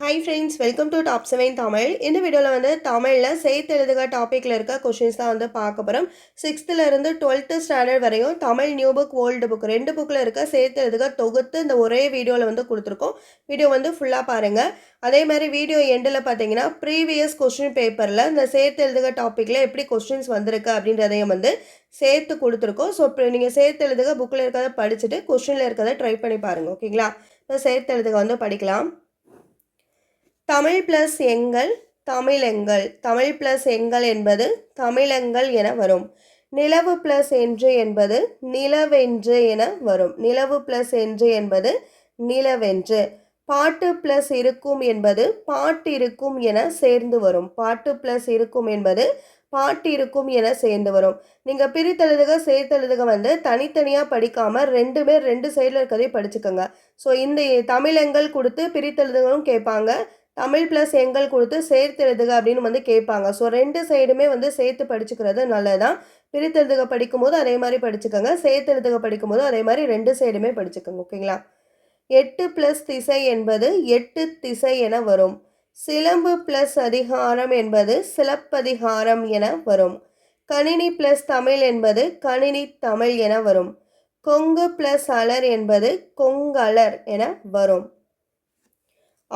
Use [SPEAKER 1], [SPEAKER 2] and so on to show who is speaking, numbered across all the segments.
[SPEAKER 1] Hi friends welcome to top seven Tamil இந்த வீடியோவில் வந்து தமிழில் சேர்த்து எழுதுக டாப்பிக்கில் இருக்க கொஷின்ஸ் தான் வந்து பார்க்க போகிறோம் சிக்ஸ்த்துலேருந்து டுவெல்த்து ஸ்டாண்டர்ட் வரையும் Tamil new book old book ரெண்டு புக்கில் இருக்க சேர்த்து எழுதுக தொகுத்து இந்த ஒரே வீடியோவில் வந்து கொடுத்துருக்கோம். வீடியோ வந்து ஃபுல்லாக பாருங்கள் அதே மாதிரி வீடியோ எண்டில் பார்த்தீங்கன்னா ப்ரீவியஸ் கொஷின் பேப்பரில் இந்த சேர்த்து எழுதுக டாப்பிக்கில் எப்படி கொஷின்ஸ் வந்திருக்கு அப்படின்றதையும் வந்து சேர்த்து கொடுத்துருக்கோம். ஸோ இப்போ நீங்கள் சேர்த்து எழுதுக புக்கில் இருக்கிறத படிச்சுட்டு கொஷினில் இருக்கிறத ட்ரை பண்ணி பாருங்கள் ஓகேங்களா இப்போ சேர்த்து எழுதுக வந்து படிக்கலாம். தமிழ் பிளஸ் எங்கள் தமிழெங்கள் தமிழ் பிளஸ் எங்கள் என்பது தமிழெங்கள் என வரும். நிலவு பிளஸ் என்று என்பது நிலவென்று என வரும். நிலவு பிளஸ் என்று என்பது நிலவென்று. பாட்டு பிளஸ் இருக்கும் என்பது பாட்டிருக்கும் என சேர்ந்து வரும். பாட்டு பிளஸ் இருக்கும் என்பது பாட்டிருக்கும் என சேர்ந்து வரும். நீங்கள் பிரித்தெழுதுக சேர்த்தெழுதுக வந்து தனித்தனியாக படிக்காமல் ரெண்டுமே ரெண்டு சைடில் இருக்கிறதையும் படிச்சுக்கோங்க. ஸோ இந்த தமிழெங்கள் கொடுத்து பிரித்தெழுதுகளும் கேட்பாங்க. தமிழ் ப்ளஸ் எங்கள் கொடுத்து சேர்த்து எழுதுக அப்படின்னு வந்து கேட்பாங்க. ஸோ ரெண்டு சைடுமே வந்து சேர்த்து படிச்சுக்கிறது நல்லதான் பிரித்தெழுதுக படிக்கும்போது அதே மாதிரி படிச்சுக்கோங்க. சேர்த்து எழுதுக படிக்கும்போது அதே மாதிரி ரெண்டு சைடுமே படிச்சுக்கோங்க. ஓகேங்களா எட்டு ப்ளஸ் திசை என்பது எட்டு திசை என வரும். சிலம்பு ப்ளஸ் அதிகாரம் என்பது சிலப்பதிகாரம் என வரும். கணினி ப்ளஸ் தமிழ் என்பது கணினி தமிழ் என வரும். கொங்கு ப்ளஸ் அலர் என்பது கொங்கலர் என வரும்.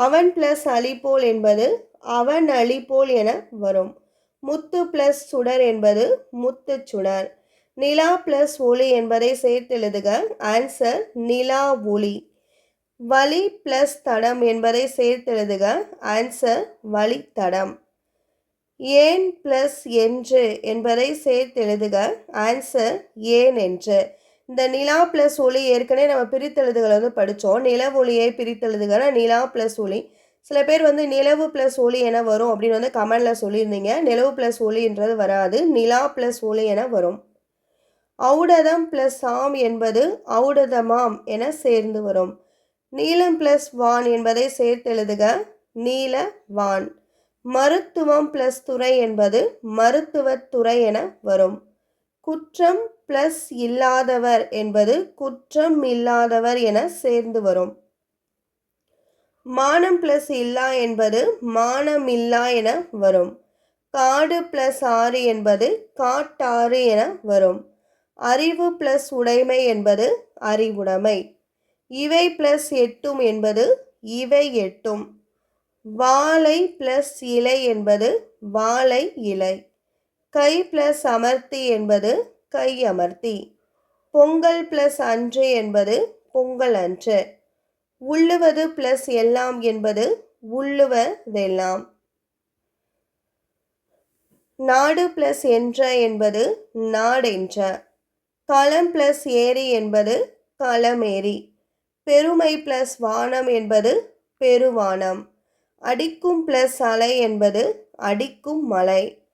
[SPEAKER 1] அவன் பிளஸ் அலிபோல் என்பது அவன் அலிபோல் என வரும். முத்து பிளஸ் சுடர் என்பது முத்து சுடர். நிலா பிளஸ் ஒளி என்பதை சேர்த்து எழுதுக. ஆன்சர் நிலா ஒளி. வலி பிளஸ் தடம் என்பதை சேர்த்து எழுதுக. ஆன்சர் வலி தடம். ஏன் பிளஸ் என்று என்பதை சேர்த்து எழுதுக. ஆன்சர் ஏன் என்று. இந்த நிலா ப்ளஸ் ஒளி ஏற்கனவே நம்ம பிரித்தெழுதுகளை வந்து படித்தோம் நில ஒளியை பிரித்தெழுதுகனா நிலா ப்ளஸ் ஒளி. சில பேர் வந்து நிலவு ப்ளஸ் ஒளி என வரும் அப்படின்னு வந்து கமெண்டில் சொல்லியிருந்தீங்க. நிலவு ப்ளஸ் ஒளின்றது வராது. நிலா ப்ளஸ் ஒளி என வரும். ஔடதம் ப்ளஸ் சாம் என்பது ஔடதமாம் என சேர்ந்து வரும். நீலம் ப்ளஸ் வான் என்பதை சேர்த்து எழுதுக நீல வான். மருத்துவம் ப்ளஸ் துறை என்பது மருத்துவத்துறை என வரும். குற்றம் பிளஸ் இல்லாதவர் என்பது குற்றம் இல்லாதவர் என சேர்ந்து வரும். மானம் பிளஸ் இல்லா என்பது மானமில்லா என வரும். காடு பிளஸ் ஆறு என்பது காட்டாறு என வரும். அறிவு பிளஸ் உடைமை என்பது அறிவுடைமை. இவை பிளஸ் எட்டும் என்பது இவை எட்டும். வாழை பிளஸ் இலை என்பது வாழை இலை. கை பிளஸ் அமர்த்தி என்பது கை அமர்த்தி. பொங்கல் பிளஸ் அன்று என்பது பொங்கல் அன்று. உள்ளுவது பிளஸ் எல்லாம் என்பது உள்ளுவதெல்லாம். நாடு பிளஸ் என்ற என்பது நாடென்ற. களம் பிளஸ் ஏரி என்பது களமேரி பெருமை பிளஸ் வானம் என்பது பெருவானம். அடிக்கும் பிளஸ் அலை என்பது அடிக்கும் மலை.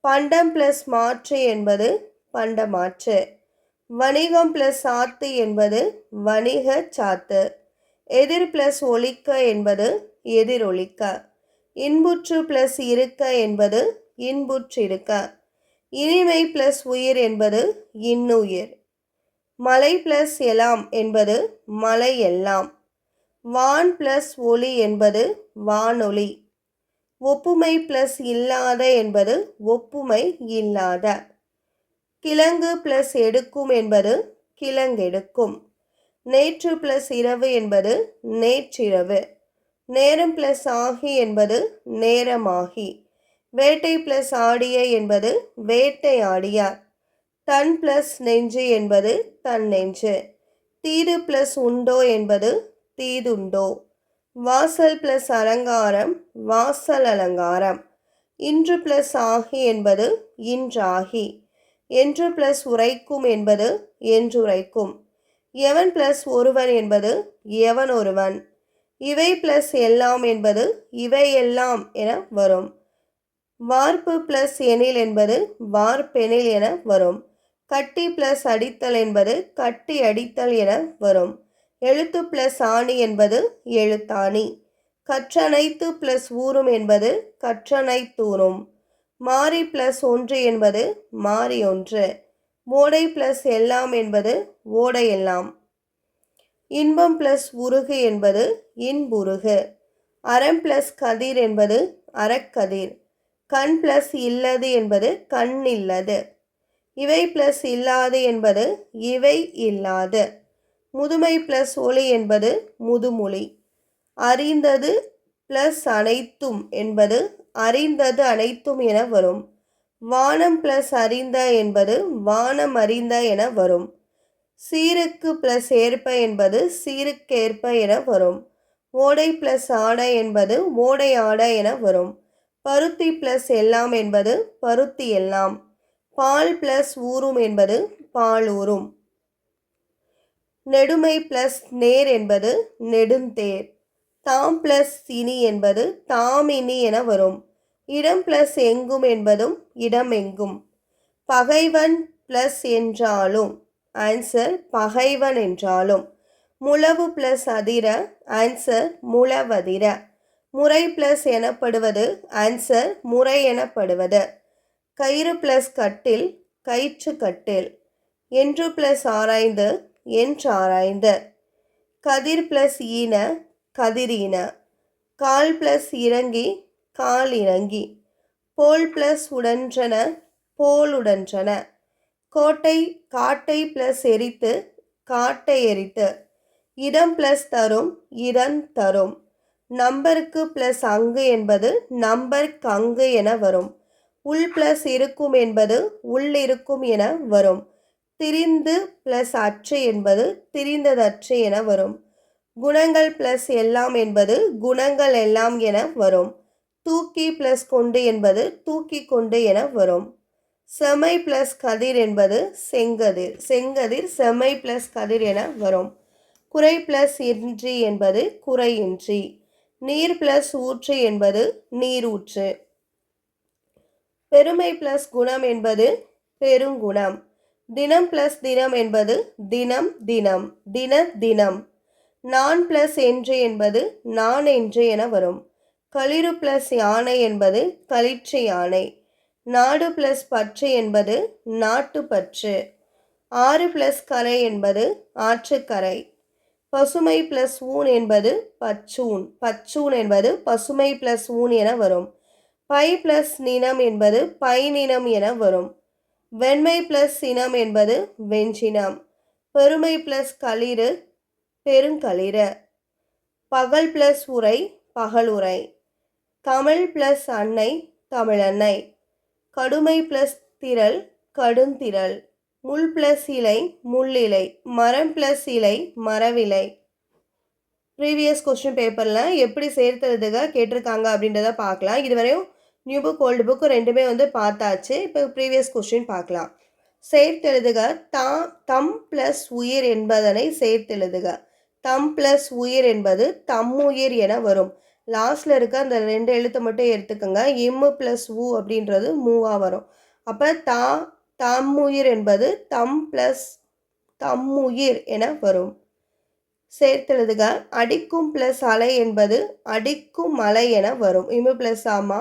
[SPEAKER 1] பண்டம் பிளஸ் மாற்று என்பது பண்டமாற்று. வணிகம் பிளஸ் சாத்து என்பது வணிக சாத்து. எதிர் பிளஸ் ஒழிக்க என்பது எதிரொலிக்க இன்புற்று பிளஸ் இருக்க என்பது இன்புற்றிருக்க இனிமை பிளஸ் உயிர் என்பது இன்னுயிர். மலை பிளஸ் எலாம் என்பது மலை எல்லாம். வான் பிளஸ் ஒளி என்பது வானொலி. ஒப்புமை பிளஸ் இல்லாத என்பது ஒப்புமை இல்லாத. கிழங்கு பிளஸ் எடுக்கும் என்பது கிழங்கெடுக்கும். நேற்று பிளஸ் இரவு என்பது நேற்றிரவு. நேரம் பிளஸ் ஆகி என்பது நேரமாகி. வேட்டை பிளஸ் ஆடிய என்பது வேட்டையாடியார் தன் பிளஸ் நெஞ்சு என்பது தன் நெஞ்சு. தீது பிளஸ் உண்டோ என்பது தீதுண்டோ. வாசல் பிளஸ் அலங்காரம் வாசல் அலங்காரம். இன்று பிளஸ் ஆகி என்பது இன்றாகி. என்று பிளஸ் உரைக்கும் என்பது என்றுரைக்கும். எவன் பிளஸ் ஒருவன் என்பது எவன் ஒருவன்? இவை பிளஸ் எல்லாம் என்பது இவை எல்லாம் என வரும். வார்ப்பு பிளஸ் எனில் என்பது வார்ப்பெனில் என வரும். கட்டி பிளஸ் அடித்தல் என்பது கட்டி அடித்தல் என வரும். எழுத்து பிளஸ் ஆணி என்பது எழுத்தாணி. கற்றனைத்து பிளஸ் ஊறும் என்பது கற்றனைத்தூறும் மாறி பிளஸ் ஒன்று என்பது மாறி ஒன்று. ஓடை பிளஸ் எல்லாம் என்பது ஓடை எல்லாம். இன்பம் பிளஸ் உருகு என்பது இன்புருகு. அறம் பிளஸ் கதிர் என்பது அறக்கதிர். கண் ப்ளஸ் இல்லது என்பது கண் இல்லது. இவை ப்ளஸ் இல்லாது என்பது இவை இல்லாது. முதுமை ப்ளஸ் ஒளி என்பது முதுமொழி. அறிந்தது ப்ளஸ் அனைத்தும் என்பது அறிந்தது அனைத்தும் என வரும். வானம் ப்ளஸ் அறிந்த என்பது வானம் அறிந்த என வரும். சீருக்கு ப்ளஸ் ஏற்ப என்பது சீருக்கேற்ப என வரும். ஓடை ப்ளஸ் ஆடை என்பது ஓடை ஆடை என வரும். பருத்தி ப்ளஸ் எல்லாம் என்பது பருத்தி எல்லாம். பால் ப்ளஸ் ஊறும் என்பது பால் ஊறும். நெடுமை ப்ளஸ் நேர் என்பது நெடுந்தேர். தாம் ப்ளஸ் இனி என்பது தாம் இனி என வரும். இடம் ப்ளஸ் எங்கும் என்பதும் இடம் எங்கும். பகைவன் ப்ளஸ் என்றாலும் ஆன்சர் பகைவன் என்றாலும். முழவு ப்ளஸ் அதிர ஆன்சர் முழவதிர. முறை ப்ளஸ் எனப்படுவது ஆன்சர் முறை எனப்படுவது. கயிறு ப்ளஸ் கட்டில் கயிற்று கட்டில். என்று ப்ளஸ் ஆராய்ந்து என்றாராய்ந்து கதிர் ப்ளஸ் ஈன கதிரீன கால் ப்ளஸ் இறங்கி கால் இறங்கி. போல் ப்ளஸ் உடன்றன போலுடன்றன கோட்டை காட்டை ப்ளஸ் எரித்து காட்டை எரித்து. இடம் ப்ளஸ் தரும் இடம் தரும். நம்பருக்கு ப்ளஸ் அங்கு என்பது நம்பர் கங்கு என வரும். உள் ப்ளஸ் இருக்கும் என்பது உள் இருக்கும் என வரும். திரிந்து ப்ளஸ் அற்று என்பது திரிந்ததற்று என வரும். குணங்கள் ப்ளஸ் எல்லாம் என்பது குணங்கள் எல்லாம் என வரும். தூக்கி ப்ளஸ் கொண்டு என்பது தூக்கி கொண்டு என வரும். செமை ப்ளஸ் கதிர் என்பது செங்கதிர். செங்கதிர் செமை ப்ளஸ் கதிர் என வரும். குறை ப்ளஸ் இன்றி என்பது குறையின்றி. நீர் ப்ளஸ் ஊற்று என்பது நீரூற்று. பெருமை ப்ளஸ் குணம் என்பது பெருங்குணம். தினம் ப்ளஸ் தினம் என்பது தினம் தினம் தின தினம். நான் ப்ளஸ் என்று என்பது நான் என்று என வரும். களிறு ப்ளஸ் யானை என்பது களிற்று யானை. நாடு ப்ளஸ் பற்று என்பது நாட்டு பற்று. ஆறு ப்ளஸ் கரை என்பது ஆற்றுக்கரை. பசுமை ப்ளஸ் ஊன் என்பது பச்சூன். பச்சூன் என்பது பசுமை ப்ளஸ் ஊன் என வரும். பை ப்ளஸ் நினம் என்பது பை நினம் என வரும். வெண்மை ப்ளஸ் சினம் என்பது வெஞ்சினம் பெருமை ப்ளஸ் களிறு பெருங்களிறு. பகல் ப்ளஸ் உரை பகல் உரை. தமிழ் ப்ளஸ் அன்னை தமிழன்னை கடுமை ப்ளஸ் திரள் கடுந்திரள் முள் ப்ளஸ் இலை முள்ளிலை மரம் ப்ளஸ் இலை மரவிலை. ப்ரீவியஸ் கொஸ்டின் பேப்பரில் எப்படி சேர்த்துறதுக்காக கேட்டிருக்காங்க அப்படின்றத பார்க்கலாம். இதுவரையும் நியூ புக் ஓல்டு புக் ரெண்டுமே வந்து பார்த்தாச்சு. இப்போ ப்ரீவியஸ் கொஸ்டின் பார்க்கலாம். சேர்த்தெழுதுக. தா தம் ப்ளஸ் உயிர் என்பதனை சேர்த்தெழுதுக. தம் ப்ளஸ் உயிர் என்பது தம்முயிர் என வரும். லாஸ்ட்டில் இருக்க அந்த ரெண்டு எழுத்தை மட்டும் எடுத்துக்கோங்க. இம்மு ப்ளஸ் உ அப்படின்றது மூவாக வரும். அப்போ தா தம்முயிர் என்பது தம் ப்ளஸ் தம்முயிர் என வரும். சேர்த்தெழுதுக. அடிக்கும் ப்ளஸ் அலை என்பது அடிக்கும் மலை என வரும். இம்மு ப்ளஸ் ஆமா?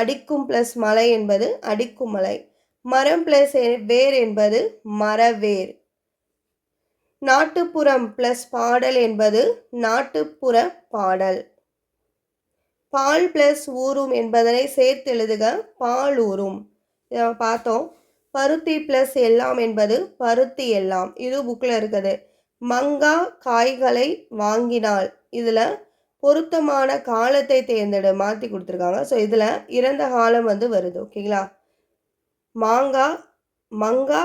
[SPEAKER 1] அடிக்கும் ப்ளஸ் மலை என்பது அடிக்கும் மலை. மரம் ப்ளஸ் வேர் என்பது மரவேர். நாட்டுப்புறம் ப்ளஸ் பாடல் என்பது நாட்டுப்புற பாடல். பால் ப்ளஸ் ஊறும் என்பதனை சேர்த்து எழுதுக பால் ஊறும். பார்த்தோம். பருத்தி ப்ளஸ் எல்லாம் என்பது பருத்தி எல்லாம். இது புக்கில் இருக்குது. மங்கா காய்களை வாங்கினால் இதில் பொருத்தமான காலத்தை தேர்ந்தெடு மாற்றி கொடுத்துருக்காங்க. ஸோ இதில் இறந்த காலம் வந்து வருது ஓகேங்களா மாங்காய் மங்கா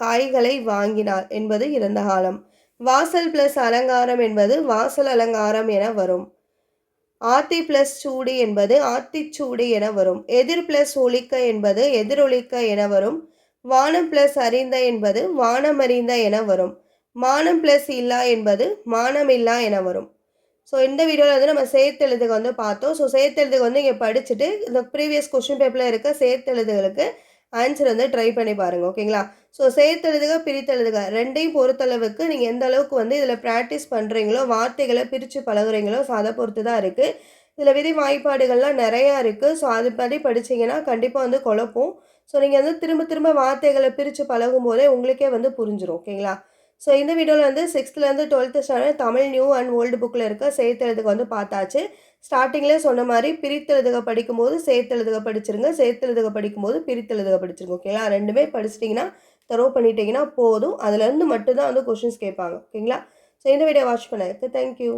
[SPEAKER 1] காய்களை வாங்கினார் என்பது இறந்த காலம். வாசல் ப்ளஸ் அலங்காரம் என்பது வாசல் அலங்காரம் என வரும். ஆத்தி ப்ளஸ் சூடு என்பது ஆத்திச்சூடி என வரும். எதிர் ப்ளஸ் ஒலிக்க என்பது எதிரொலிக்க என வரும். வானம் ப்ளஸ் அறிந்த என்பது வானமறிந்த என வரும். மானம் ப்ளஸ் இல்லா என்பது மானமில்லா என வரும். ஸோ இந்த வீடியோவில் வந்து நம்ம சேர்த்தெழுதுக்கு வந்து பார்த்தோம். ஸோ சேர்த்தெழுதுக்கு வந்து இங்கே படிச்சுட்டு இந்த ப்ரீவியஸ் கொஷின் பேப்பரில் இருக்க சேர்த்தெழுதுகளுக்கு ஆன்சர் வந்து ட்ரை பண்ணி பாருங்கள் ஓகேங்களா ஸோ சேர்த்தெழுதுக பிரித்தெழுதுக ரெண்டையும் பொறுத்தளவுக்கு நீங்கள் எந்த அளவுக்கு வந்து இதில் ப்ராக்டிஸ் பண்ணுறீங்களோ வார்த்தைகளை பிரித்து பழகுறீங்களோ ஸோ அதை பொறுத்து தான் இருக்குது இதில் விதி வாய்ப்பாடுகள்லாம் நிறையா இருக்குது ஸோ அது படி படிச்சீங்கன்னா கண்டிப்பாக வந்து குழப்பம். ஸோ நீங்கள் வந்து திரும்ப திரும்ப வார்த்தைகளை பிரித்து பழகும் போதே உங்களுக்கே வந்து புரிஞ்சிடும் ஓகேங்களா ஸோ இந்த வீடியோவில் வந்து சிக்ஸ்த்துலேருந்து twelfth standard Tamil new and old புக்கில் இருக்க சேர்த்தெழுதுக வந்து பார்த்தாச்சு. ஸ்டார்டிங்லேயே சொன்ன மாதிரி பிரித்தெழுதுக படிக்கும்போது சேர்த்தெழுதுக படிச்சிருங்க. சேர்த்தெழுதுக படிக்கும்போது பிரித்தெழுதுக படிச்சிருங்க. ஓகேங்களா ரெண்டுமே படிச்சிட்டிங்கன்னா தரோ பண்ணிட்டீங்கன்னா போதும். அதுலேருந்து மட்டும்தான் வந்து கொஷின்ஸ் கேட்பாங்க. ஓகேங்களா ஸோ இந்த வீடியோ வாட்ச் பண்ணதுக்கு தேங்க்யூ